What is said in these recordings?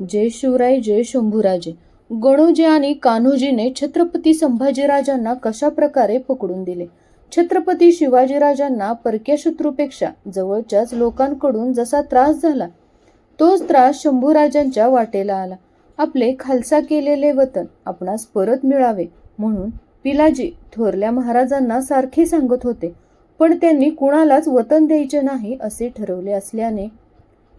जय शिवराय जय शंभूराजे. गणोजी आणि कान्होजीने छत्रपती संभाजीराजांना कशा प्रकारे पकडून दिले? छत्रपती शिवाजीराजांना परक्या शत्रूपेक्षा जवळच्याच लोकांकडून जसा त्रास झाला तोच त्रास शंभूराजांच्या वाटेला आला. आपले खालसा केलेले वतन आपणास परत मिळावे म्हणून पिलाजी थोरल्या महाराजांना सारखे सांगत होते. पण त्यांनी कुणालाच वतन द्यायचे नाही असे ठरवले असल्याने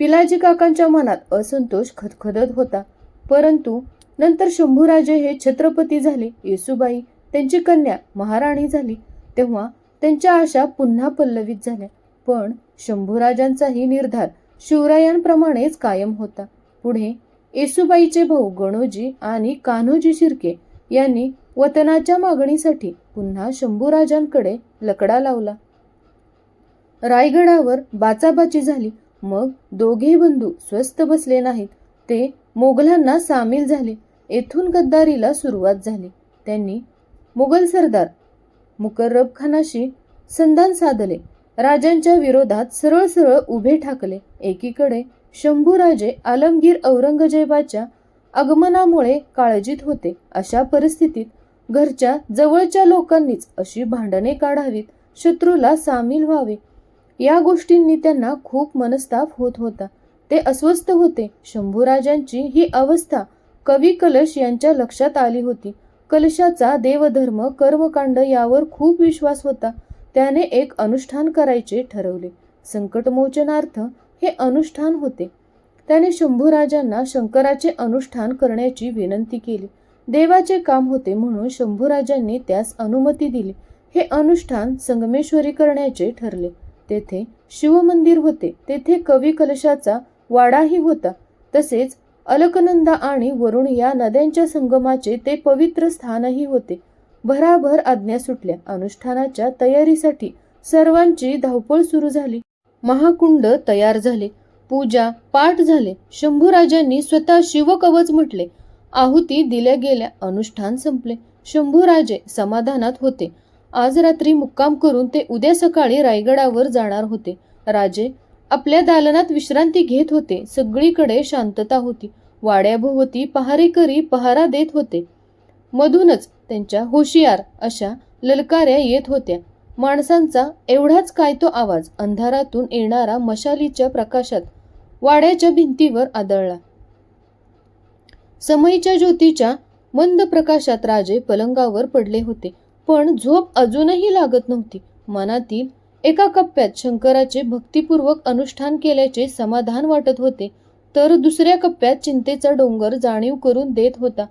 पिलाजी काकांच्या मनात असंतोष खदखदत होता. परंतु नंतर शंभूराजे हे छत्रपती झाले येसुबाई त्यांची कन्या महाराणी झाली तेव्हा त्यांच्या आशा पुन्हा पल्लवित झाल्या. पण शंभूराजांचाही निर्धार शिवरायांप्रमाणेच कायम होता. पुढे येसुबाईचे भाऊ गणोजी आणि कान्होजी शिर्के यांनी वतनाच्या मागणीसाठी पुन्हा शंभूराजांकडे लकडा लावला. रायगडावर बाचाबाची झाली. मग दोघे बंधू स्वस्थ बसले नाहीत. ते मोगलांना सामील झाले. येथून गद्दारीला सुरुवात झाली. त्यांनी मुघल सरदार मुकर्रब खानाशी संधान साधले. राजांच्या विरोधात सरळ सरळ उभे ठाकले. एकीकडे शंभूराजे आलमगीर औरंगजेबाच्या आगमनामुळे काळजीत होते. अशा परिस्थितीत घरच्या जवळच्या लोकांनीच अशी भांडणे काढावीत शत्रूला सामील व्हावे या गोष्टींनी त्यांना खूप मनस्ताप होत होता. ते अस्वस्थ होते. शंभूराजांची ही अवस्था कवी कलश यांच्या लक्षात आली होती. कलशाचा देवधर्म कर्मकांड यावर खूप विश्वास होता. त्याने एक अनुष्ठान करायचे ठरवले. संकटमोचनार्थ हे अनुष्ठान होते. त्याने शंभूराजांना शंकराचे अनुष्ठान करण्याची विनंती केली. देवाचे काम होते म्हणून शंभूराजांनी त्यास अनुमती दिली. हे अनुष्ठान संगमेश्वरी करण्याचे ठरले. तेथे शिवमंदिर होते. तेथे कवी कलशाचा वाडाही होता. तसेच अलकनंदा आणि वरुण या नद्यांच्या संगमाचे ते पवित्र स्थानही होते. भराभर आज्ञा सुटल्या. अनुष्ठानाच्या तयारीसाठी सर्वांची धावपळ सुरू झाली. महाकुंड तयार झाले. पूजा पाठ झाले. शंभूराजांनी स्वतः शिवकवच म्हटले. आहुती दिल्या गेल्या. अनुष्ठान संपले. शंभूराजे समाधानात होते. आज रात्री मुक्काम करून ते उद्या सकाळी रायगडावर जाणार होते. राजे आपल्या दालनात विश्रांती घेत होते. सगळीकडे शांतता होती. वाड्याभोवती पहारेकरी पहारा देत होते. मधूनच त्यांच्या होशियार अशा ललकाऱ्या येत होत्या. माणसांचा एवढाच काय तो आवाज अंधारातून येणारा मशालीच्या प्रकाशात वाड्याच्या भिंतीवर आदळला. समईच्या ज्योतीच्या मंद प्रकाशात राजे पलंगावर पडले होते. पण झोप अजूनही लागत नव्हती. मनातील एका कप्प्यात शंकराचे भक्तिपूर्वक अनुष्ठान केल्याचे समाधान वाटत होते तर दुसऱ्या कप्प्यात चिंतेचा डोंगर जाणीव करून देत होता.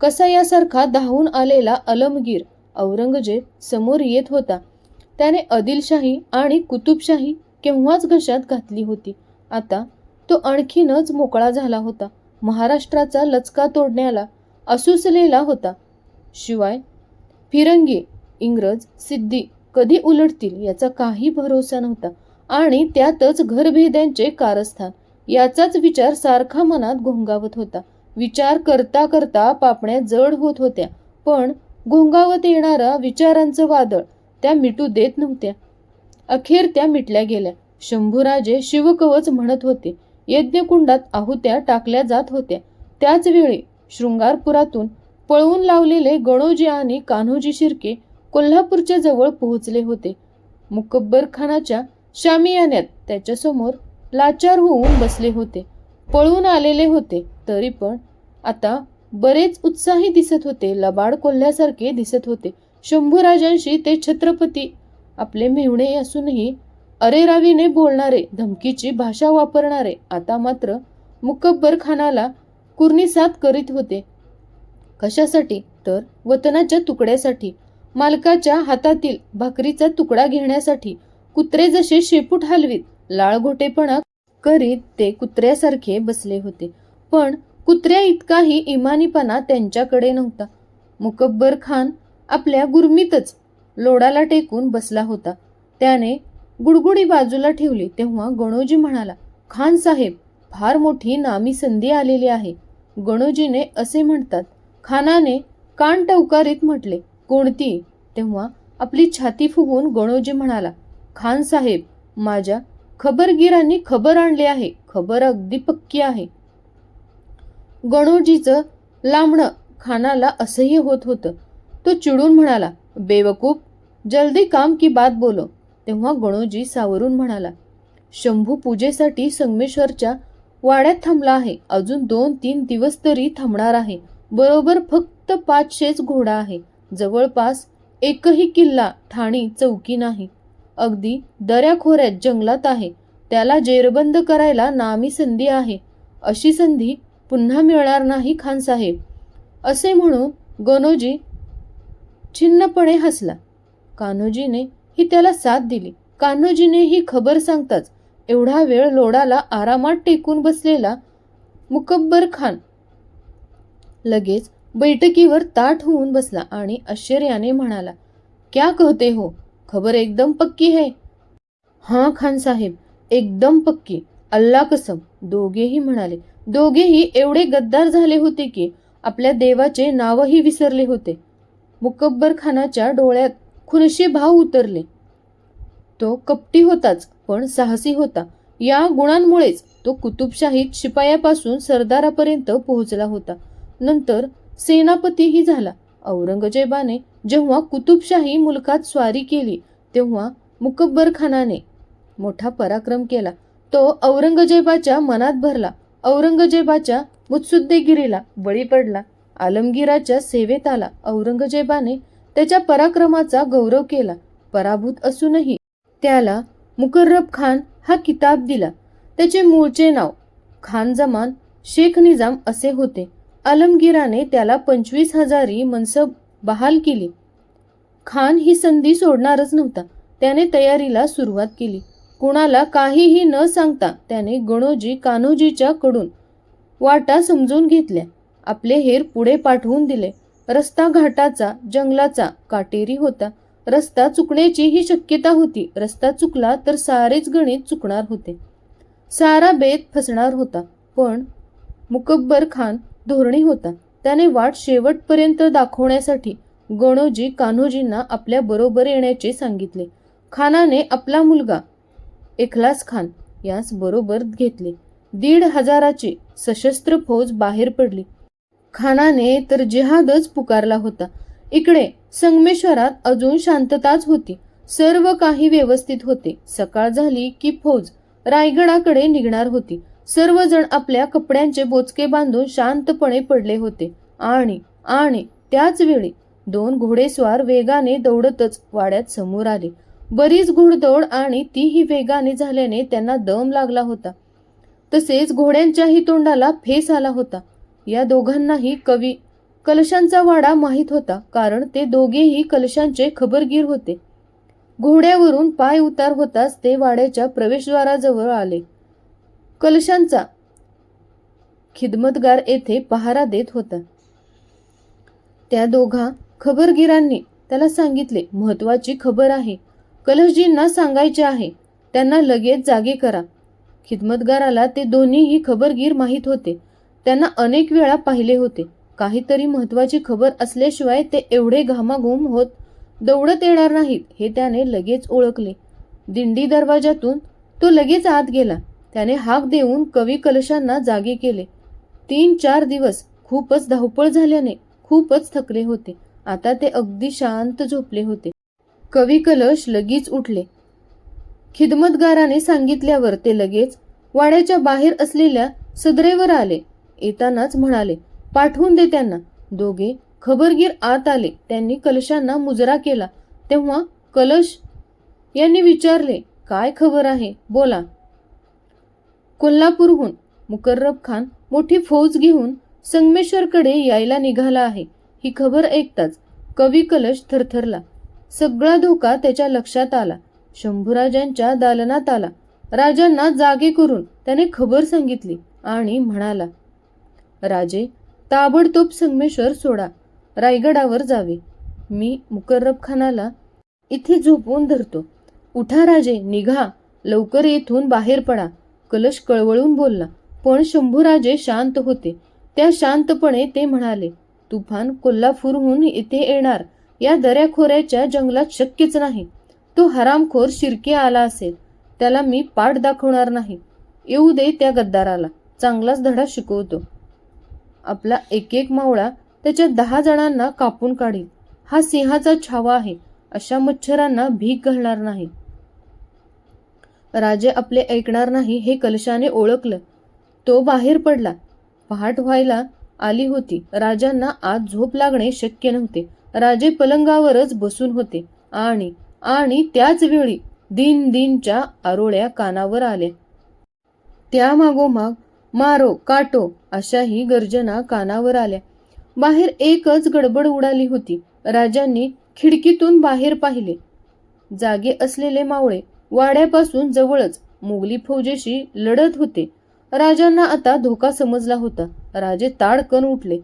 कसा यासारखा धावून आलेला अलमगीर औरंगजेब समोर येत होता. त्याने आदिलशाही आणि कुतुबशाही केव्हाच घशात घातली होती. आता तो आणखीनच मोकळा झाला होता. महाराष्ट्राचा लचका तोडण्याला असूसलेला होता. शिवाय फिरंगी इंग्रज सिद्धी कधी उलटतील याचा काही भरोसा नव्हता. आणि त्यातच घरभेद्यांचे कारस्थान याचाच विचार सारखा मनात घोंगावत होता. विचार करता करता पापण्या जड होत होत्या. पण घोंगावत येणारा विचारांचं वादळ त्या मिटू देत नव्हत्या. अखेर त्या मिटल्या गेल्या. शंभूराजे शिवकवच म्हणत होते यज्ञकुंडात आहुत्या टाकल्या जात होत्या. त्याच वेळी शृंगारपुरातून पळवून लावलेले गणोजी आणि कान्होजी शिर्के कोल्हापूरच्या जवळ पोहोचले होते. मुकब्बर खानाच्या शामियान्यात त्याच्यासमोर लाचार होऊन बसले होते. पळून आलेले होते तरी पण आता बरेच उत्साही दिसत होते. लबाड कोल्ह्यासारखे दिसत होते. शंभूराजांशी ते छत्रपती आपले मेहुणे असूनही अरेरावीने बोलणारे धमकीची भाषा वापरणारे आता मात्र मुकब्बर खानाला कुर्निसात करीत होते. कशासाठी? तर वतनाच्या तुकड्यासाठी. मालकाच्या हातातील भाकरीचा तुकडा घेण्यासाठी. कुत्रे जसे शेपूट हलवीत लाळघोटेपणा करीत ते कुत्र्यासारखे बसले होते. पण कुत्र्या इतकाही इमानीपणा त्यांच्याकडे नव्हता. मुकब्बर खान आपल्या गुरमीतच लोडाला टेकून बसला होता. त्याने गुडगुडी बाजूला ठेवली तेव्हा गणोजी म्हणाला खान साहेब फार मोठी नामी संधी आलेली आहे. गणोजीने असे म्हणतात खानाने कान टवकारीत म्हटले कोणती? तेव्हा आपली छाती फुगून गणोजी म्हणाला खान साहेब माझ्या खबरगिरांनी खबर आणली आहे खबर अगदी पक्की आहे. गणोजीचं लांबणं खानाला असह्य होत होतं. तो चिडून म्हणाला बेवकूफ जल्दी काम की बात बोलो. तेव्हा गणोजी सावरून म्हणाला शंभू पूजेसाठी संगमेश्वरच्या वाड्यात थांबला आहे अजून दोन तीन दिवस तरी थांबणार आहे. बरोबर फक्त पाचशेच घोडा आहे. जवळपास एकही किल्ला ठाणी चौकी नाही. अगदी दऱ्याखोऱ्यात जंगलात आहे. त्याला जेरबंद करायला नामी संधी आहे. अशी संधी पुन्हा मिळणार नाही खानसाहेब असे म्हणून गणोजी छिन्नपणे हसला. कान्होजीने ही त्याला साथ दिली. कान्होजीने ही खबर सांगताच एवढा वेळ लोडाला आरामात टेकून बसलेला मुकब्बर खान लगेच बैठकीवर ताठ होऊन बसला आणि आश्चर्याने म्हणाला क्या कहते हो? खबर एकदम पक्की है. हां खान साहेब एकदम पक्की. अल्ला कसम. दोघेही म्हणाले. दोघेही एवढे गद्दार झाले होते की आपल्या देवाचे नावही विसरले होते. मुकब्बर खानाच्या डोळ्यात खुनशी भाव उतरले. तो कपटी होताच पण साहसी होता. या गुणांमुळेच तो कुतुबशाहीत शिपायापासून सरदारापर्यंत पोहोचला होता. नंतर सेनापतीही झाला. औरंगजेबाने जेव्हा कुतुबशाही मुलकात स्वारी केली तेव्हा मुकब्बर खानाने मोठा पराक्रम केला. तो औरंगजेबाच्या मनात भरला. औरंगजेबाच्या मुत्सुद्देगिरीला बळी पडला. आलमगीराच्या सेवेत आला. औरंगजेबाने त्याच्या पराक्रमाचा गौरव केला. पराभूत असूनही त्याला मुकर्रब खान हा किताब दिला. त्याचे मूळचे नाव खान जमान शेख निजाम असे होते. आलमगीराने त्याला पंचवीस हजारी मनसब बहाल केली. खान ही संधी सोडणारच नव्हता. त्याने तयारीला सुरुवात केली. कुणाला काहीही न सांगता त्याने गणोजी कान्होजीच्या कडून वाटा समजून घेतल्या. आपले हेर पुढे पाठवून दिले. रस्ता घाटाचा जंगलाचा काटेरी होता. रस्ता चुकण्याची ही शक्यता होती. रस्ता चुकला तर सारेच गणित चुकणार होते. सारा बेत फसणार होता. पण मुकब्बर खान धोरणी होता. त्याने वाट शेवटपर्यंत दाखवण्यासाठी गणोजी कान्होजींना आपल्या बरोबर येण्याचे सांगितले. खानाने आपला मुलगा इखलास खान यास बरोबर घेतले. दीड हजाराची सशस्त्र फौज बाहेर पडली. खानाने तर जिहादच पुकारला होता. इकडे संगमेश्वरात अजून शांतताच होती. सर्व काही व्यवस्थित होते. सकाळ झाली की फौज रायगडाकडे निघणार होती. सर्वजण आपल्या कपड्यांचे बोचके बांधून शांतपणे पडले होते. आणि आणि त्याच वेळी दोन घोडेस्वार वेगाने दौडतच वाड्यात समोर आले. बरीच घोडदौड आणि तीही वेगाने झाल्याने त्यांना दम लागला होता. तसेच घोड्यांच्याही तोंडाला फेस आला होता. या दोघांनाही कवी कलशांचा वाडा माहीत होता कारण ते दोघेही कलशांचे खबरगीर होते. घोड्यावरून पाय उतार होताच ते वाड्याच्या प्रवेशद्वाराजवळ आले. कलशांचा खिदमतगार येथे पहारा देत होता. त्या दोघा खबरगिरांनी त्याला सांगितले महत्वाची खबर आहे. कलशजींना सांगायचे आहे. त्यांना लगेच जागे करा. खिदमतगाराला ते दोन्हीही खबरगीर माहीत होते. त्यांना अनेक वेळा पाहिले होते. काहीतरी महत्वाची खबर असल्याशिवाय ते एवढे घामाघूम होत दौडत येणार नाहीत हे त्याने लगेच ओळखले. दिंडी दरवाजातून तो लगेच आत गेला. त्याने हाक देऊन कवी कलशांना जागे केले. तीन चार दिवस खूपच धावपळ झाल्याने खूपच थकले होते. आता ते अगदी शांत झोपले होते. कवी कलश लगेच उठले. खिदमतगाराने सांगितल्यावर ते लगेच वाड्याच्या बाहेर असलेल्या सदरेवर आले. येतानाच म्हणाले पाठवून दे त्यांना. दोघे खबरगीर आत आले. त्यांनी कलशांना मुजरा केला. तेव्हा कलश यांनी विचारले काय खबर आहे? बोला. कोल्हापूरहून मुकर्रब खान मोठी फौज घेऊन संगमेश्वरकडे यायला निघाला आहे. ही खबर ऐकताच कवी कलश थरथरला. सगळा धोका त्याच्या लक्षात आला. शंभूराजांच्या दालनात आला. राजांना जागे करून त्याने खबर सांगितली आणि म्हणाला राजे ताबडतोब संगमेश्वर सोडा. रायगडावर जावे. मी मुकर्रब खानाला इथे झोपवून धरतो. उठा राजे निघा. लवकर येथून बाहेर पडा. कलश कळवळून बोलला. पण शंभूराजे शांत होते. त्या शांतपणे ते म्हणाले तुफान कोल्हापूरहून इथे येणार. या दऱ्याखोऱ्याच्या जंगलात शक्यच नाही. तो हरामखोर शिरके आला असेल. त्याला मी पाठ दाखवणार नाही. येऊ दे त्या गद्दाराला. चांगलाच धडा शिकवतो. आपला एक एक मावळा त्याच्या दहा जणांना कापून काढील. हा सिंहाचा छावा आहे. अशा मच्छरांना भीक घालणार नाही. राजे आपले ऐकणार नाही हे कलशाने ओळखलं. तो बाहेर पडला. पहाट व्हायला आली होती. राजांना आज झोप लागणे शक्य नव्हते. राजे पलंगावरच बसून होते आणि आणि त्याच वेळी दिन दिनच्या आरोळ्या कानावर आल्या. त्या मागोमाग मारो काटो अशाही गर्जना कानावर आल्या. बाहेर एकच गडबड उडाली होती. राजांनी खिडकीतून बाहेर पाहिले. जागे असलेले मावळे वाड्यापासून जवळच मुघली फौजेशी लढत होते. राजांना आता धोका समजला होता. राजे ताडकन उठले.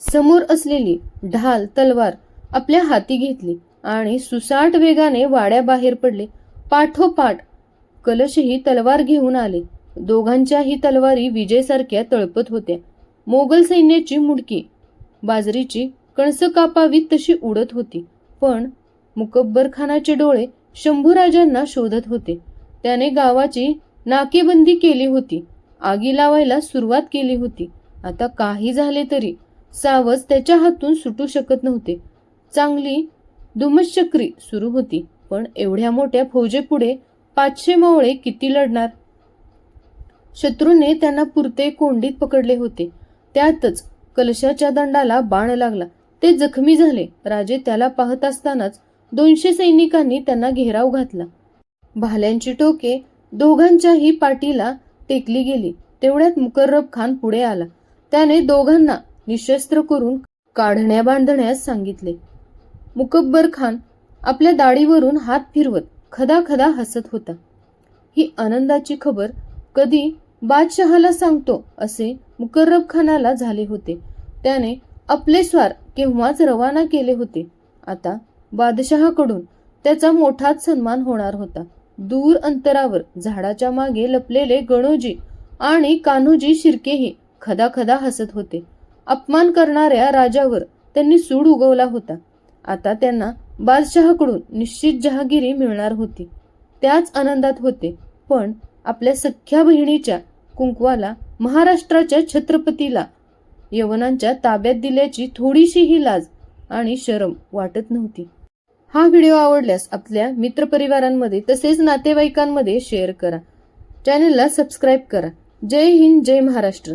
समोर असलेली ढाल तलवार आपल्या हाती घेतली आणि सुसाट वेगाने वाड्याबाहेर पडले. पाठोपाठ कलशही तलवार घेऊन आले. दोघांच्याही तलवारी विजेसारख्या तळपत होत्या. मोगल सैन्याची मुडकी बाजरीची कणस कापावीत तशी उडत होती. पण मुकब्बर खानाचे डोळे शंभूराजांना शोधत होते. त्याने गावाची नाकेबंदी केली होती. आगी लावायला सुरुवात केली होती. आता काही झाले तरी सावज त्याच्या हातून सुटू शकत नव्हते. चांगली दुमश्चक्री सुरू होती पण एवढ्या मोठ्या फौजेपुढे पाचशे मावळे किती लढणार? शत्रूने त्यांना पुरते कोंडीत पकडले होते. त्यातच कलशाच्या दंडाला बाण लागला. ते जखमी झाले. राजे त्याला पाहत असतानाच दोनशे सैनिकांनी त्यांना घेराव घातला. भाल्यांची टोके दोघांच्याही पाठीला टेकली गेली. तेवढ्यात मुकर्रब खान पुढे आला. त्याने दोघांना निशस्त्र करून काढण्या बांधण्यास सांगितले. मुकब्बर खान आपल्या दाढीवरून हात फिरवत खदा खदा हसत होता. ही आनंदाची खबर कधी बादशहाला सांगतो असे मुकर्रब खानाला झाले होते. त्याने आपले स्वार केव्हाच रवाना केले होते. आता बादशहाकडून त्याचा मोठाच सन्मान होणार होता. दूर अंतरावर झाडाच्या मागे लपलेले गणोजी आणि कान्होजी शिर्केही खदा खदा हसत होते. अपमान करणाऱ्या राजावर त्यांनी सूड उगवला होता. आता त्यांना बादशहाकडून निश्चित जहागिरी मिळणार होती. त्याच आनंदात होते. पण आपल्या सख्या बहिणीच्या कुंकवाला महाराष्ट्राच्या छत्रपतीला यवनांच्या ताब्यात दिल्याची थोडीशीही लाज आणि शरम वाटत नव्हती. हा व्हिडिओ आवडल्यास आपल्या मित्रपरिवारांमध्ये तसेच नातेवाईकांमध्ये शेअर करा. चॅनलला सबस्क्राईब करा. जय हिंद जय महाराष्ट्र.